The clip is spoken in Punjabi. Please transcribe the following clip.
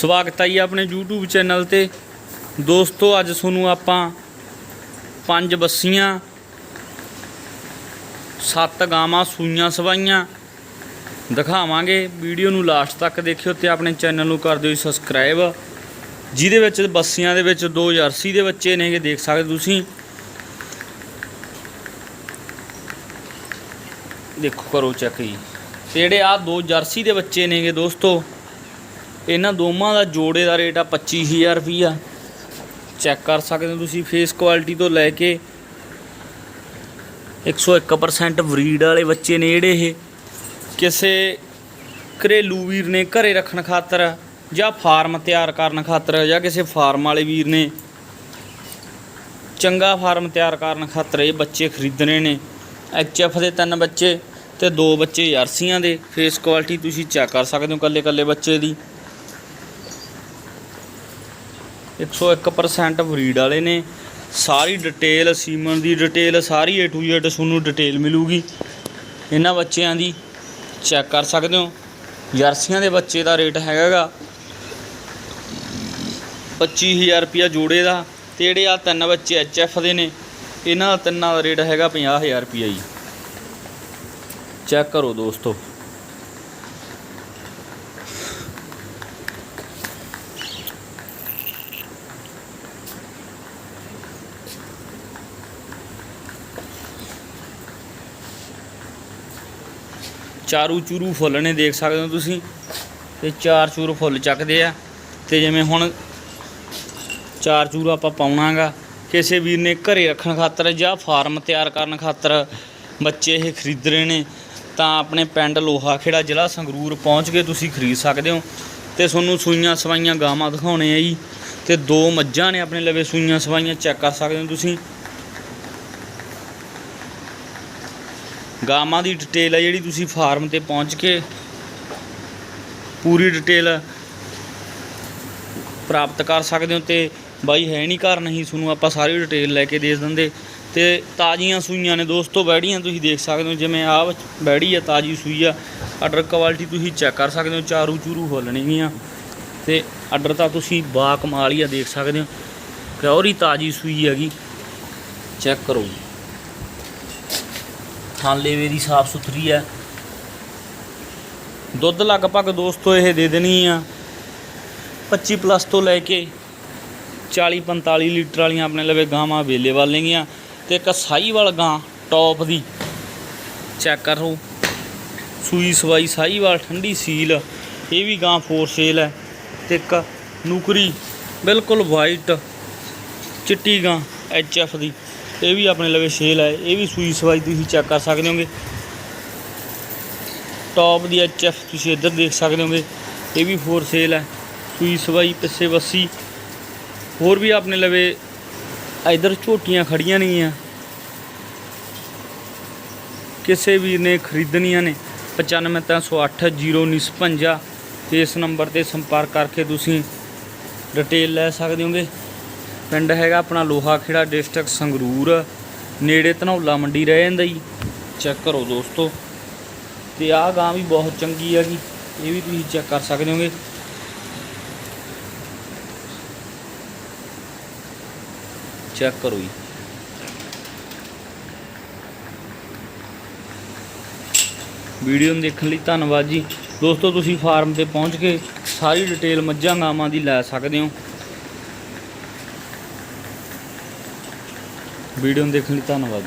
ਸਵਾਗਤ ਹੈ ਜੀ ਆਪਣੇ YouTube ਚੈਨਲ ਤੇ। ਦੋਸਤੋ, ਅੱਜ ਤੁਹਾਨੂੰ ਆਪਾਂ ਪੰਜ ਬੱਸੀਆਂ, ਸੱਤ ਗਾਵਾਂ, ਸੂਈਆਂ ਸਵਾਈਆਂ ਦਿਖਾਵਾਂਗੇ। ਵੀਡੀਓ ਨੂੰ ਲਾਸਟ ਤੱਕ ਦੇਖਿਓ ਤੇ ਆਪਣੇ ਚੈਨਲ ਨੂੰ ਕਰ ਦਿਓ ਸਬਸਕ੍ਰਾਈਬ। ਜਿਹਦੇ ਵਿੱਚ ਬੱਸੀਆਂ ਦੇ ਵਿੱਚ ਦੋ ਜਰਸੀ ਦੇ ਬੱਚੇ ਨੇਗੇ, ਦੇਖ ਸਕਦੇ ਤੁਸੀਂ। ਦੇਖੋ, ਕਰੋ ਚੈੱਕ ਜੀ। ਤੇ ਜਿਹੜੇ ਆ ਦੋ ਜਰਸੀ ਦੇ ਬੱਚੇ ਨੇਗੇ ਦੋਸਤੋ ਇਹਨਾਂ ਦੋਵਾਂ ਦਾ ਜੋੜੇ ਦਾ ਰੇਟ ਆ 25000 ਰੁਪਈਆ। ਚੈੱਕ ਕਰ ਸਕਦੇ ਹੋ ਤੁਸੀਂ ਫੇਸ ਕੁਆਲਿਟੀ ਤੋਂ ਲੈ ਕੇ 101% ਬਰੀਡ ਵਾਲੇ ਬੱਚੇ ਨੇ ਜਿਹੜੇ ਇਹ। ਕਿਸੇ ਘਰੇਲੂ ਵੀਰ ਨੇ ਘਰੇ ਰੱਖਣ ਖਾਤਰ ਜਾਂ ਫਾਰਮ ਤਿਆਰ ਕਰਨ ਖਾਤਰ ਜਾਂ ਕਿਸੇ ਫਾਰਮ ਵਾਲੇ ਵੀਰ ਨੇ ਚੰਗਾ ਫਾਰਮ ਤਿਆਰ ਕਰਨ ਖਾਤਰ ਇਹ ਬੱਚੇ ਖਰੀਦਣੇ ਨੇ। ਐਚਐਫ ਦੇ ਤਿੰਨ ਬੱਚੇ ਤੇ ਦੋ ਬੱਚੇ ਜਰਸੀਆਂ ਦੇ। ਫੇਸ ਕੁਆਲਿਟੀ ਤੁਸੀਂ ਚੈੱਕ ਕਰ ਸਕਦੇ ਹੋ ਕੱਲੇ ਕੱਲੇ ਬੱਚੇ ਦੀ। 101% ਬਰੀਡ ਵਾਲੇ ਨੇ। ਸਾਰੀ ਡਿਟੇਲ ਸੀਮਨ ਦੀ ਡਿਟੇਲ ਸਾਰੀ A to Z ਤੁਹਾਨੂੰ ਡਿਟੇਲ ਮਿਲੂਗੀ। ਇਹਨਾਂ ਬੱਚਿਆਂ ਦੀ ਚੈੱਕ ਕਰ ਸਕਦੇ ਹੋ। ਜਰਸੀਆਂ ਦੇ ਬੱਚੇ ਦਾ ਰੇਟ ਹੈਗਾਗਾ। 25000 ਰੁਪਿਆ ਜੋੜੇ ਦਾ ਤੇ ਜਿਹੜੇ ਆ ਤਿੰਨ ਬੱਚੇ ਐਚਐਫ ਦੇ ਨੇ, ਇਹਨਾਂ ਦਾ ਤਿੰਨਾਂ ਦਾ ਰੇਟ ਹੈਗਾ 50000 ਰੁਪਿਆ ਜੀ। ਚੈੱਕ ਕਰੋ ਦੋਸਤੋ। ਚਾਰੂ ਚੂਰੂ ਫੁੱਲ ਨੇ ਦੇਖ ਸਕਦੇ ਹੋ ਤੁਸੀਂ। ਤੇ ਚਾਰ ਚੂਰ ਫੁੱਲ ਚੱਕਦੇ ਆ। ਤੇ ਜਿਵੇਂ ਹੁਣ ਚਾਰ ਚੂਰ ਆਪਾਂ ਪਾਉਣਾਗਾ। ਕਿਸੇ ਵੀਰ ਨੇ ਘਰੇ ਰੱਖਣ ਖਾਤਰ ਜਾਂ ਫਾਰਮ ਤਿਆਰ ਕਰਨ ਖਾਤਰ ਬੱਚੇ ਇਹ ਖਰੀਦ ਰਹੇ ਨੇ, ਤਾਂ ਆਪਣੇ ਪਿੰਡ ਲੋਹਾ ਖੇੜਾ ਜ਼ਿਲ੍ਹਾ ਸੰਗਰੂਰ ਪਹੁੰਚ ਕੇ ਤੁਸੀਂ ਖਰੀਦ ਸਕਦੇ ਹੋ। ਤੇ ਤੁਹਾਨੂੰ ਸੂਈਆਂ ਸਵਾਈਆਂ ਗਾਵਾਂ ਦਿਖਾਉਣੇ ਆ ਜੀ। ਤੇ ਦੋ ਮੱਝਾਂ ਨੇ ਆਪਣੇ ਲਵੇ ਸੂਈਆਂ ਸਵਾਈਆਂ ਚੈੱਕ ਕਰ ਸਕਦੇ ਹੋ ਤੁਸੀਂ। ਗਾਵਾਂ ਦੀ ਡਿਟੇਲ ਹੈ ਜਿਹੜੀ ਤੁਸੀਂ ਫਾਰਮ ਤੇ ਪਹੁੰਚ ਕੇ ਪੂਰੀ ਡਿਟੇਲ ਪ੍ਰਾਪਤ ਕਰ ਸਕਦੇ ਹੋ ਤੇ ਬਾਈ ਹੈ ਨਹੀਂ ਘਰ, ਨਹੀਂ ਤੁਹਾਨੂੰ ਆਪਾਂ ਸਾਰੀ ਡਿਟੇਲ ਲੈ ਕੇ ਦੇ ਦਿੰਦੇ। ਤੇ ਤਾਜ਼ੀਆਂ ਸੂਈਆਂ ਨੇ ਦੋਸਤੋ, ਬੈੜੀਆਂ ਤੁਸੀਂ ਦੇਖ ਸਕਦੇ ਹੋ, ਜਿਵੇਂ ਆਹ ਬੈੜੀ ਆ, ਤਾਜ਼ੀ ਸੂਈ ਆ। ਆਰਡਰ ਕੁਆਲਿਟੀ ਤੁਸੀਂ ਚੈੱਕ ਕਰ ਸਕਦੇ ਹੋ, ਚਾਰੂ ਚੂਰੂ ਹੋਲਣਗੀਆਂ ਤੇ ਆਰਡਰ ਤਾਂ ਤੁਸੀਂ ਬਾ ਕਮਾਲ ਹੀ ਆ, ਦੇਖ ਸਕਦੇ ਹੋ। ਪਿਓਰੀ ਤਾਜ਼ੀ ਸੂਈ ਹੈਗੀ? ਚੈੱਕ ਕਰੋ। ਜੀ ਥਾਂ ਲੇਵੇ ਦੀ ਸਾਫ਼ ਸੁਥਰੀ ਹੈ ਦੁੱਧ ਲਗਭਗ ਦੋਸਤੋ ਇਹ ਦੇ ਦੇਣੀ ਆ। 25 ਪਲੱਸ ਤੋਂ ਲੈ ਕੇ 40 45 ਲੀਟਰ ਵਾਲੀਆਂ ਆਪਣੇ ਲਵੇ ਗਾਵਾਂ ਅਵੇਲੇਬਲ ਨੇਗੀਆਂ ਤੇ ਇੱਕ ਸਾਹੀਵਾਲ ਗਾਂ ਟੌਪ ਦੀ ਚੈੱਕ ਕਰੋ। ਸੂਈ ਸਵਾਈ ਸਾਹੀਵਾਲ ਠੰਡੀ ਸੀਲ, ਇਹ ਵੀ ਗਾਂ ਫੋਰ ਸੇਲ ਹੈ ਤੇ ਇੱਕ ਨੂਕਰੀ ਬਿਲਕੁਲ ਵਾਈਟ ਚਿੱਟੀ ਗਾਂ ਐਫ ਦੀ। ਇਹ ਵੀ ਆਪਣੇ ਲਵੇ ਸੇਲ ਹੈ ਇਹ ਵੀ ਸੂਈ ਸਵਾਈ ਤੁਸੀਂ ਚੈੱਕ ਕਰ ਸਕਦੇ ਹੋਗੇ। ਟੌਪ ਦੀ ਐਫ ਤੁਸੀਂ ਇੱਧਰ ਦੇਖ ਸਕਦੇ ਹੋਗੇ, ਇਹ ਵੀ ਫੋਰ ਸੇਲ ਹੈ ਸੂਈ ਸਵਾਈ, ਪਿੱਛੇ ਵੱਸੀ। ਹੋਰ ਵੀ ਆਪਣੇ ਲਵੇ ਇਧਰ ਝੋਟੀਆਂ ਖੜੀਆਂ ਨੇਗੀਆਂ। ਕਿਸੇ ਵੀਰ ਨੇ ਖਰੀਦਣੀਆਂ ਨੇ 9530801955 ਤੇ ਇਸ ਨੰਬਰ ਤੇ ਸੰਪਰਕ ਕਰਕੇ ਤੁਸੀਂ ਡਿਟੇਲ ਲੈ ਸਕਦੇ ਹੋਗੇ। ਪਿੰਡ ਹੈਗਾ ਆਪਣਾ ਲੋਹਾ ਖੇੜਾ ਡਿਸਟ੍ਰਿਕਟ ਸੰਗਰੂਰ। ਨੇੜੇ ਧਨੌਲਾ ਮੰਡੀ ਰਹਿ ਜਾਂਦਾ ਜੀ। ਚੈੱਕ ਕਰੋ ਦੋਸਤੋ। ਤੇ ਆਹ ਗਾਂ ਵੀ ਬਹੁਤ ਚੰਗੀ ਹੈਗੀ ਇਹ ਵੀ ਤੁਸੀਂ ਚੈੱਕ ਕਰ ਸਕਦੇ ਹੋਗੇ। ਚੈੱਕ ਕਰੋ ਜੀ। ਵੀਡੀਓ ਨੂੰ ਦੇਖਣ ਲਈ ਧੰਨਵਾਦ ਜੀ। ਦੋਸਤੋ, ਤੁਸੀਂ ਫਾਰਮ ਤੇ ਪਹੁੰਚ ਕੇ ਸਾਰੀ ਡਿਟੇਲ ਮੱਝਾਂ ਗਾਵਾਂ ਦੀ ਲੈ ਸਕਦੇ ਹੋ। ਵੀਡੀਓ ਨੂੰ ਦੇਖਣ ਲਈ ਧੰਨਵਾਦ।